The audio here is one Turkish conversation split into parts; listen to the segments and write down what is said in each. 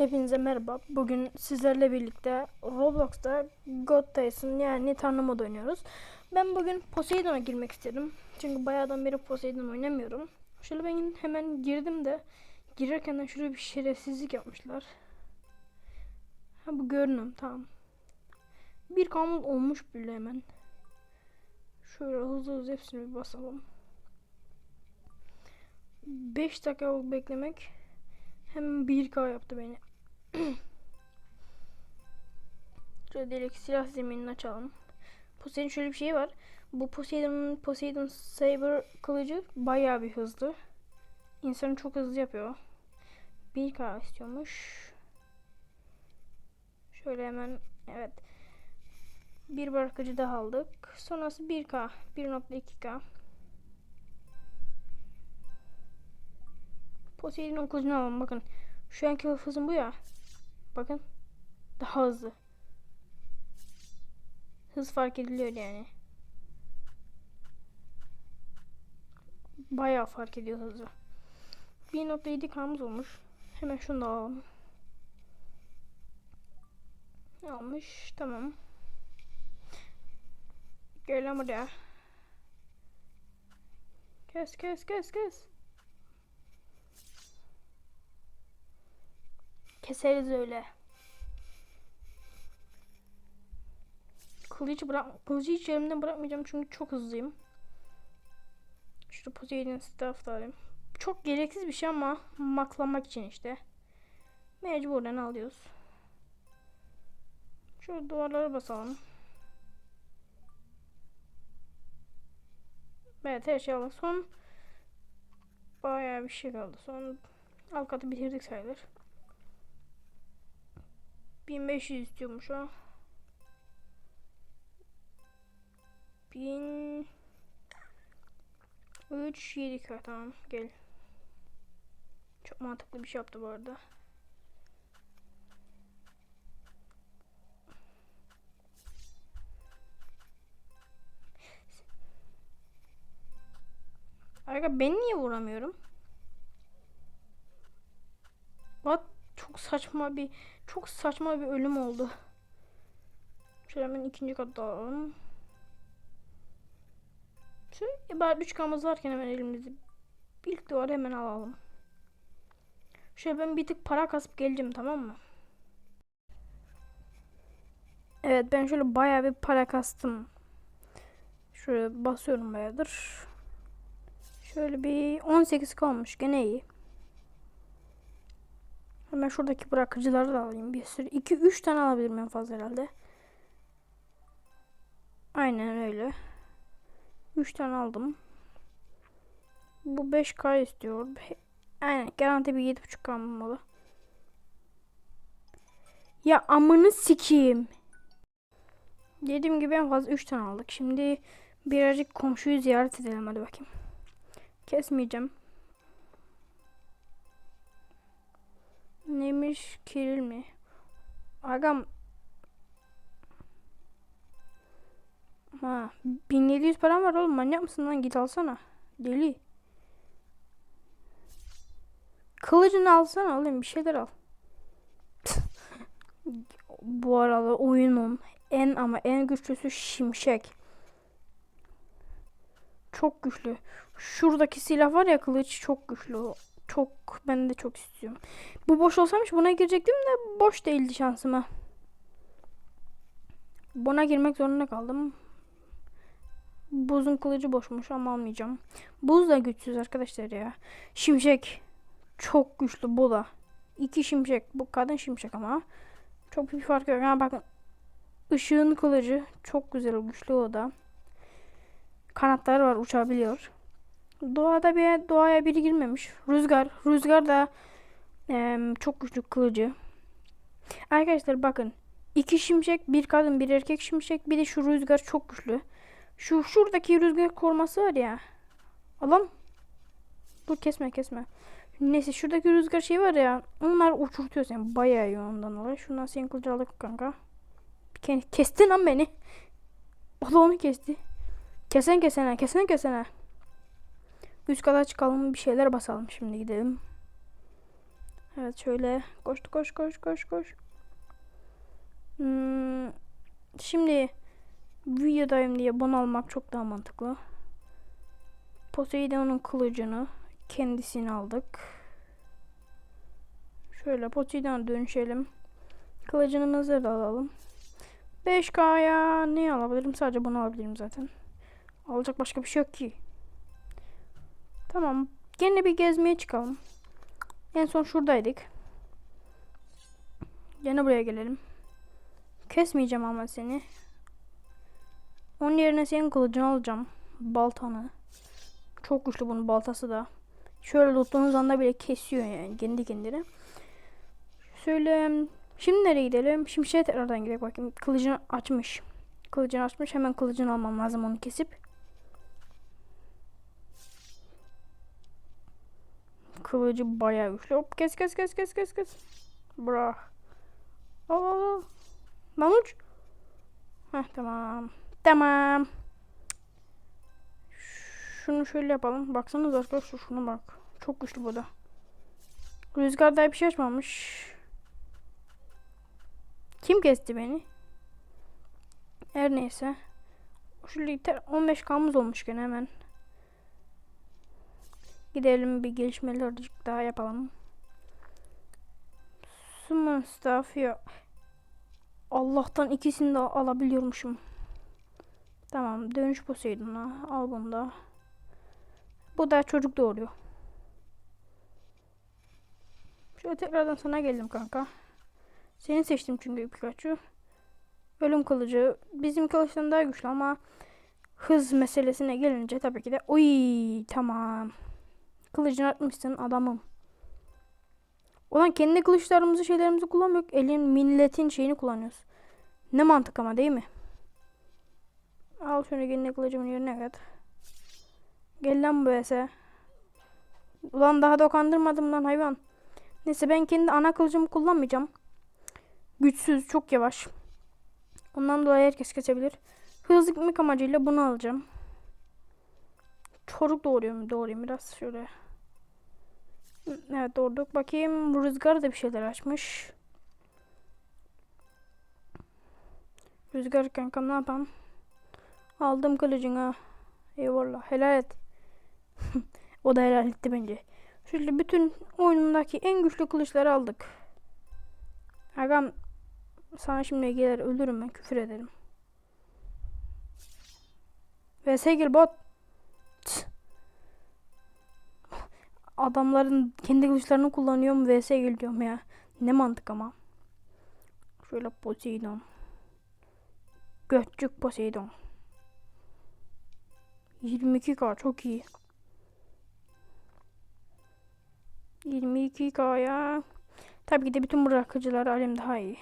Hepinize merhaba. Bugün sizlerle birlikte Roblox'ta God Tyson yani Tanrı modu oynuyoruz. Ben bugün Poseidon'a girmek istedim. Çünkü bayağıdan beri Poseidon oynamıyorum. Şöyle ben hemen girdim de girerken de şöyle bir şerefsizlik yapmışlar. Ha bu görünüm tamam. Bir kamul olmuş bile hemen. Şöyle hızlı hızlı hepsini bir basalım. 5 dakika beklemek Hemen 1K yaptı beni. Şöyle direkt silah zeminini açalım. Poseidon şöyle bir şey var. Bu Poseidon'un Poseidon Saber kılıcı bayağı bir hızlı. İnsanı çok hızlı yapıyor. 1K istiyormuş. Şöyle hemen evet. Bir bırakıcı daha aldık. Sonrası 1K. 1.2K. Poseidon kılıcını alalım bakın. Şu anki hızım bu ya. Bakın. Daha hızlı. Hız fark ediliyor yani. Bayağı fark ediyor hızı. 1.7 kamız olmuş. Hemen şunu da alalım. Almış. Tamam. Gel lan buraya. Kes kes kes kes. Keseriz öyle. Kılıcı bırak kılıcı hiç elimden bırakmayacağım çünkü çok hızlıyım. Şu Poseidon staff da alayım. Çok gereksiz bir şey ama maklamak için işte. Mecburen alıyoruz. Şu duvarları basalım. Evet her şey aldık. Son bayağı bir şey kaldı. Son alt katı bitirdik sayılır. 1500 istiyormuş o. 1000 3 7 k tamam gel. Çok mantıklı bir şey yaptı bu arada. Arka ben niye vuramıyorum? What? Çok saçma bir çok saçma bir ölüm oldu. Şöyle hemen ikinci katta alalım. Şöyle bari 3 kamız varken hemen elimizde ilk duvarı hemen alalım. Şöyle ben bir tık para kasıp geleceğim tamam mı? Evet ben şöyle bayağı bir para kastım. Şöyle basıyorum bayağıdır. Şöyle bir 18 kalmış gene iyi. Hemen şuradaki bırakıcıları da alayım. Bir sürü. 2-3 tane alabilirim en fazla herhalde. Aynen öyle. 3 tane aldım. Bu 5K istiyor. Aynen garanti bir 7.5K olmalı. Ya amını sikeyim. Dediğim gibi en fazla 3 tane aldık. Şimdi birazcık komşuyu ziyaret edelim hadi bakayım. Kesmeyeceğim. Neymiş? Kiril mi? Agam. Ha, 1700 param var oğlum. Manyak mısın lan? Git alsana. Deli. Kılıcını alsana oğlum. Bir şeyler al. Bu arada oyunun en ama en güçlüsü Şimşek. Çok güçlü. Şuradaki silah var ya kılıç çok güçlü. Çok ben de çok istiyorum. Bu boş olsaymış buna girecektim de boş değildi şansıma. Buna girmek zorunda kaldım. Buzun kılıcı boşmuş ama almayacağım. Buz da güçsüz arkadaşlar ya. Şimşek. Çok güçlü bu da. İki şimşek. Bu kadın şimşek ama. Çok bir fark yok. Ha bakın. Işığın kılıcı. Çok güzel güçlü o da. Kanatları var uçabiliyor. Doğada bir doğaya biri girmemiş. Rüzgar. Rüzgar da e, çok güçlü kılıcı. Arkadaşlar bakın. iki şimşek, bir kadın, bir erkek şimşek, bir de şu rüzgar çok güçlü. Şu şuradaki rüzgar koruması var ya. Alam. Dur kesme kesme. Neyse şuradaki rüzgar şey var ya. Onlar uçurtuyor seni. Bayağı iyi ondan dolayı. Şundan senin kılıcı aldık kanka. Kestin lan beni. Da onu kesti. Kesen kesene. Kesen kesene. Üst kata çıkalım bir şeyler basalım şimdi gidelim. Evet şöyle koş koş koş koş koş. Hmm, şimdi videodayım diye bunu almak çok daha mantıklı. Poseidon'un kılıcını kendisini aldık. Şöyle Poseidon'a dönüşelim. Kılıcımızı da alalım. 5K'ya ne alabilirim? Sadece bunu alabilirim zaten. Alacak başka bir şey yok ki. Tamam. Gene bir gezmeye çıkalım. En son şuradaydık. Gene buraya gelelim. Kesmeyeceğim ama seni. Onun yerine senin kılıcını alacağım. Baltanı. Çok güçlü bunun baltası da. Şöyle tuttuğunuz anda bile kesiyor yani kendi kendine. Şöyle şimdi nereye gidelim? Şimdi şey tekrardan gidelim bakayım. Kılıcını açmış. Kılıcını açmış. Hemen kılıcını almam lazım onu kesip. Kılıcı bayağı güçlü. Hop kes kes kes kes kes kes. Bırak. Al al al. Lan uç. Heh tamam. Tamam. Şunu şöyle yapalım. Baksanıza arkadaşlar şuna bak. Çok güçlü bu da. Rüzgarda bir şey açmamış. Kim kesti beni? Her neyse. Şu liter 15 kamuz olmuş gene hemen. Gidelim bir gelişmeler daha yapalım. Summon staff ya. Allah'tan ikisini de alabiliyormuşum. Tamam dönüş Poseidon'a al bunu da. Bu da çocuk doğuruyor. Şöyle tekrardan sana geldim kanka. Seni seçtim çünkü Pikachu. Ölüm kılıcı bizim kılıçtan daha güçlü ama hız meselesine gelince tabii ki de uy tamam. Kılıcını atmışsın adamım. Ulan kendi kılıçlarımızı şeylerimizi kullanmıyor. Elin milletin şeyini kullanıyoruz. Ne mantık ama değil mi? Al şunu kendi kılıcımın yerine kat. Gel lan bu ese. Ulan daha dokandırmadım lan hayvan. Neyse ben kendi ana kılıcımı kullanmayacağım. Güçsüz, çok yavaş. Ondan dolayı herkes kesebilir. Hızlı gitmek amacıyla bunu alacağım. Çoruk doğruyorum, doğrayayım biraz şöyle. Evet doğurduk. Bakayım rüzgar da bir şeyler açmış. Rüzgar kankam ne yapalım? Aldım kılıcını. Eyvallah helal et. o da helal etti bence. Şöyle bütün oyunundaki en güçlü kılıçları aldık. Agam sana şimdi gelir ölürüm ben küfür ederim. Ve sevgili bot. Adamların kendi kılıçlarını kullanıyorum vs geliyorum ya. Ne mantık ama. Şöyle Poseidon. Göçük Poseidon. 22k çok iyi. 22k'ya tabii ki de bütün bırakıcılar alem daha iyi.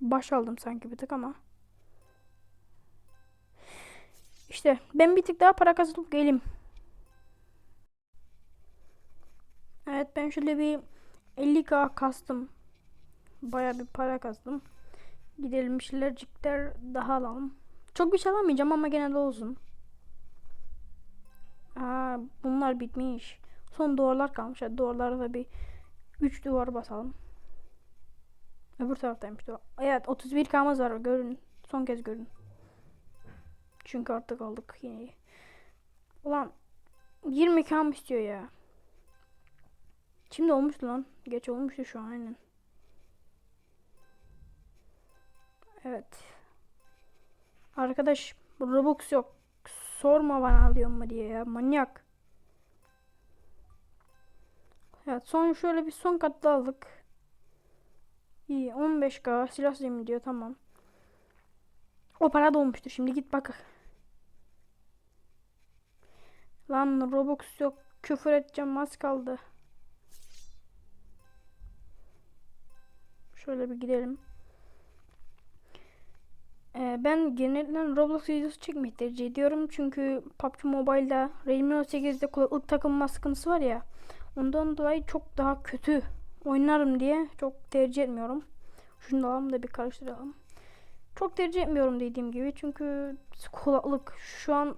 Baş aldım sanki bir tık ama. İşte ben bir tık daha para kazanıp geleyim. Ben şöyle bir 50k kastım. Baya bir para kastım. Gidelim şeylercikler daha alalım. Çok bir şey alamayacağım ama gene de olsun. Aa, bunlar bitmiş. Son duvarlar kalmış. Hadi duvarlara da bir 3 duvar basalım. Öbür taraftaymış duvar. Evet 31 kamız var. Görün. Son kez görün. Çünkü artık aldık yine. Ulan 20 kam istiyor ya. Şimdi olmuştu lan. Geç olmuştu şu an aynen. Evet. Arkadaş Robux yok. Sorma bana alıyor mu diye ya. Manyak. Evet son şöyle bir son katlı aldık. İyi 15k silah zemin diyor tamam. O para dolmuştur şimdi git bak. Lan Robux yok küfür edeceğim az kaldı. Şöyle bir gidelim. Ee, ben genellikle Roblox videosu çekmeyi tercih ediyorum. Çünkü PUBG Mobile'da Realme 8'de kulaklık takılma sıkıntısı var ya. Ondan dolayı çok daha kötü oynarım diye çok tercih etmiyorum. Şunu da alalım da bir karıştıralım. Çok tercih etmiyorum dediğim gibi. Çünkü kulaklık şu an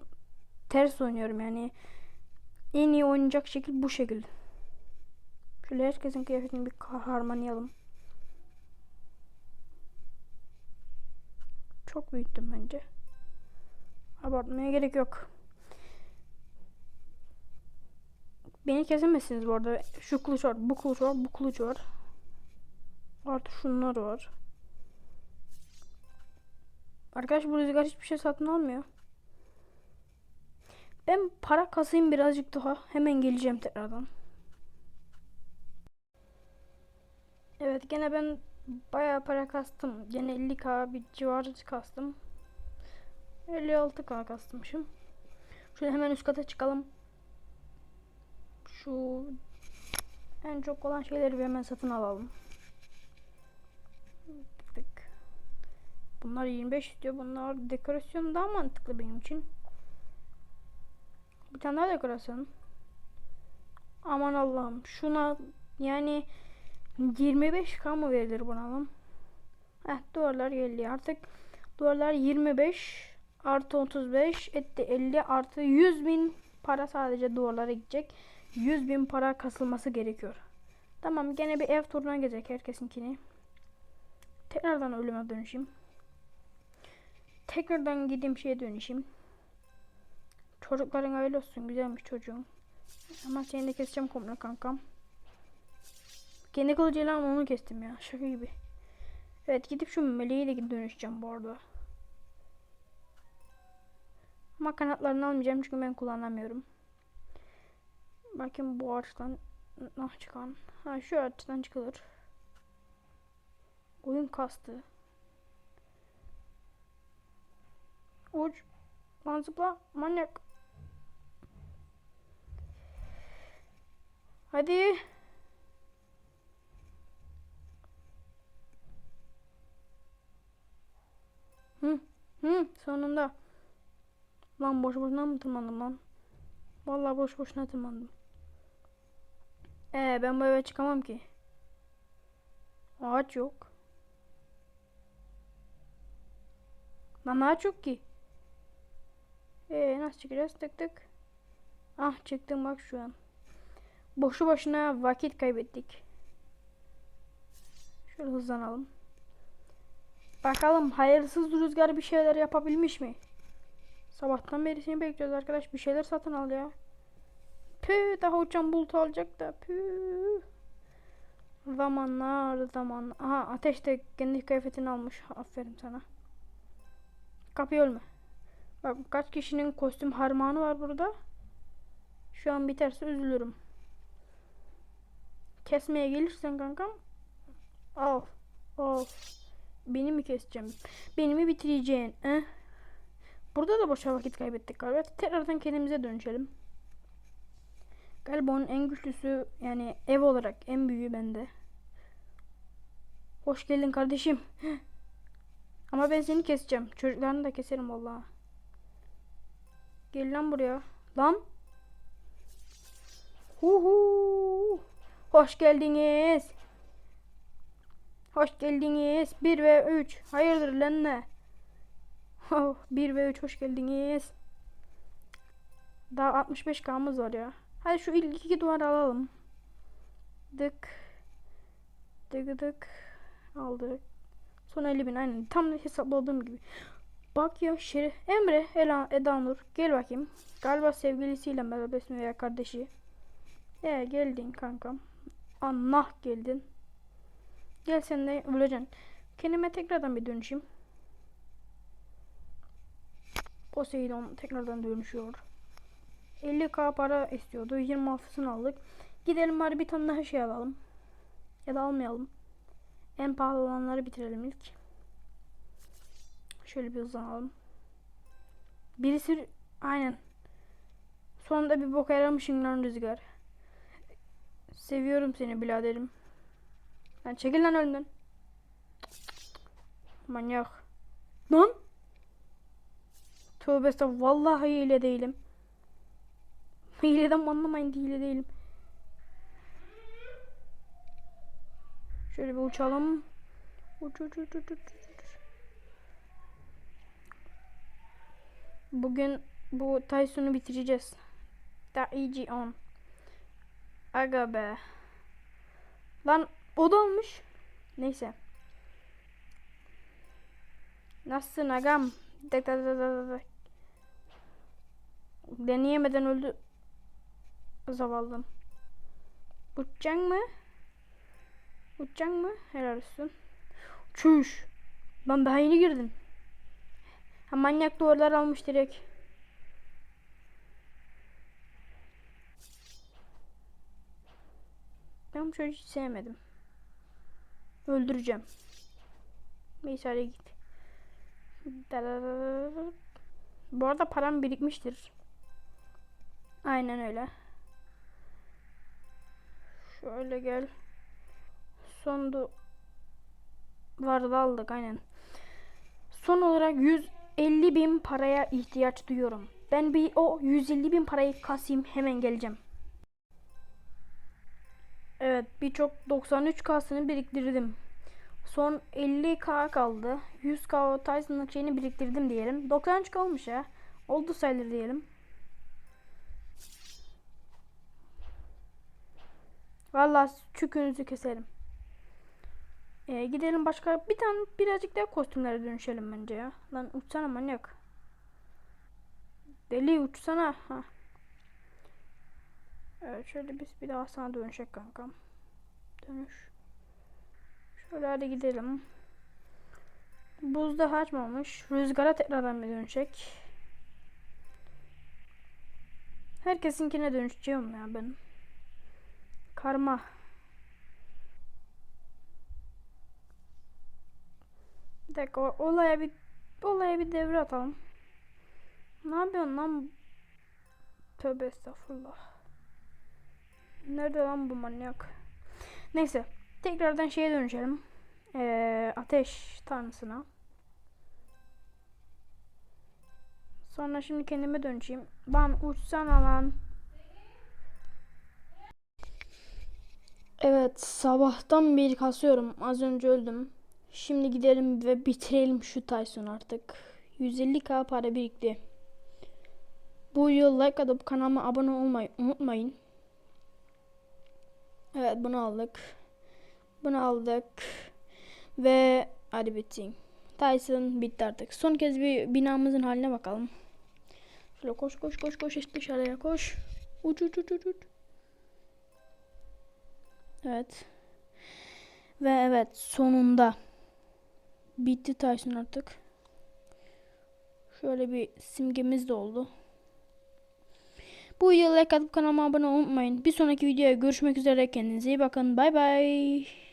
ters oynuyorum yani. En iyi oynayacak şekil bu şekil. Şöyle herkesin kıyafetini bir harmanlayalım. Çok büyüttüm bence. Abartmaya gerek yok. Beni kesemezsiniz bu arada. Şu kılıç var, bu kılıç var, bu kılıç var. Artı şunlar var. Arkadaş bu rüzgar hiçbir şey satın almıyor. Ben para kasayım birazcık daha. Hemen geleceğim tekrardan. Evet gene ben bayağı para kastım. Gene 50k bir civarı kastım. 56k kastmışım. Şöyle hemen üst kata çıkalım. Şu en çok olan şeyleri bir hemen satın alalım. Bunlar 25 istiyor. Bunlar dekorasyon daha mantıklı benim için. Bir tane daha dekorasyon. Aman Allah'ım. Şuna yani 25k mı verilir buna lan? Heh duvarlar geldi artık. Duvarlar 25 artı 35 etti 50 artı 100 bin para sadece duvarlara gidecek. 100 bin para kasılması gerekiyor. Tamam gene bir ev turuna gelecek herkesinkini. Tekrardan ölüme dönüşeyim. Tekrardan gideyim şeye dönüşeyim. Çocukların öyle olsun güzelmiş çocuğum. Ama seni de keseceğim komple kankam. Kendi kılıcıyla ama onu kestim ya. Şaka gibi. Evet gidip şu meleği de dönüşeceğim bu arada. Ama kanatlarını almayacağım çünkü ben kullanamıyorum. Bakın bu ağaçtan nah çıkan. Ha şu ağaçtan çıkılır. Oyun kastı. Uç. Lan zıpla. Manyak. Hadi. Hı. Hı. Sonunda. Lan boş boşuna mı tırmandım lan? Vallahi boş boşuna tırmandım. Ee ben bu eve çıkamam ki. Ağaç yok. Lan ağaç yok ki. Ee nasıl çıkacağız? Tık tık. Ah çıktım bak şu an. Boşu boşuna vakit kaybettik. Şöyle hızlanalım. Bakalım hayırsız rüzgar bir şeyler yapabilmiş mi? Sabahtan beri seni bekliyoruz arkadaş. Bir şeyler satın al ya. Püh daha uçan bulut alacak da püh. Zamanlar zaman. Aha ateş de kendi kıyafetini almış. Aferin sana. Kapıyı ölme. Bak kaç kişinin kostüm harmanı var burada. Şu an biterse üzülürüm. Kesmeye gelirsen kankam. Al. Al. Beni mi keseceğim? Beni mi bitireceksin? Eh? Burada da boşa vakit kaybettik galiba. Tekrardan kendimize dönüşelim. Galiba onun en güçlüsü yani ev olarak en büyüğü bende. Hoş geldin kardeşim. Ama ben seni keseceğim. Çocuklarını da keserim vallahi. Gel lan buraya. Lan. Huhu. Hoş geldiniz. Hoş geldiniz. 1 ve 3. Hayırdır lan ne? Oh, 1 ve 3 hoş geldiniz. Daha 65 kamız var ya. Hadi şu ilk iki duvarı alalım. Dık. Dık dık. Aldık. Son 50 bin aynen. Tam hesapladığım gibi. Bak ya Şerif. Emre, Ela, Eda Nur. Gel bakayım. Galiba sevgilisiyle berabersin veya kardeşi. Ee geldin kankam. Allah geldin. Gel sen de öleceksin. Kendime tekrardan bir dönüşeyim. Poseidon tekrardan dönüşüyor. 50k para istiyordu. 26'sını aldık. Gidelim bari bir tane daha şey alalım. Ya da almayalım. En pahalı olanları bitirelim ilk. Şöyle bir hızlanalım. Birisi aynen. Sonunda bir bok yaramışsın lan rüzgar. Seviyorum seni biraderim. Lan çekil lan önümden. Manyak. Lan. Tövbe estağfurullah. Vallahi hile değilim. Hileden anlamayın hile değilim. Şöyle bir uçalım. Uç uç uç uç uç. Bugün bu Tyson'u bitireceğiz. Da iyice on. Aga be. Lan o da olmuş. Neyse. Nasılsın agam? Dak dak dak dak dak. Deneyemeden öldü. Zavallım. Uçacaksın mı? Uçacaksın mı? Helal olsun. Çüş. Ben daha yeni girdim. Ha, manyak duvarlar almış direkt. Ben bu çocuğu hiç sevmedim. Öldüreceğim. Hadi git. Bu arada param birikmiştir. Aynen öyle. Şöyle gel. Son vardı aldık aynen. Son olarak 150 bin paraya ihtiyaç duyuyorum. Ben bir o 150 bin parayı kasayım hemen geleceğim. Evet birçok 93K'sını biriktirdim. Son 50K kaldı. 100K Tyson'lık şeyini biriktirdim diyelim. 93K olmuş ya. Oldu sayılır diyelim. Vallahi çükünüzü keserim. Ee, gidelim başka bir tane birazcık daha kostümlere dönüşelim bence ya. Lan uçsana manyak. Deli uçsana. Ha. Evet şöyle biz bir daha sana dönüşecek kankam. Dönüş. Şöyle hadi gidelim. Buzda açmamış. Rüzgara tekrardan bir dönecek. Herkesinkine dönüşeceğim ya ben. Karma. Bir dakika olaya bir olaya bir devre atalım. Ne yapıyorsun lan? Tövbe estağfurullah. Nerede lan bu manyak? Neyse. Tekrardan şeye dönüşelim. Ee, ateş tanrısına. Sonra şimdi kendime dönüşeyim. Lan uçsana lan. Evet sabahtan beri kasıyorum. Az önce öldüm. Şimdi gidelim ve bitirelim şu Tyson artık. 150k para birikti. Bu yıl like atıp kanalıma abone olmayı unutmayın. Evet bunu aldık. Bunu aldık. Ve hadi bitsin. Tyson bitti artık. Son kez bir binamızın haline bakalım. Şöyle koş koş koş koş işte dışarıya koş. Uç uç uç uç uç. Evet. Ve evet sonunda bitti Tyson artık. Şöyle bir simgemiz de oldu. Bu videoya like atıp kanalıma abone olmayı unutmayın. Bir sonraki videoya görüşmek üzere. Kendinize iyi bakın. Bay bay.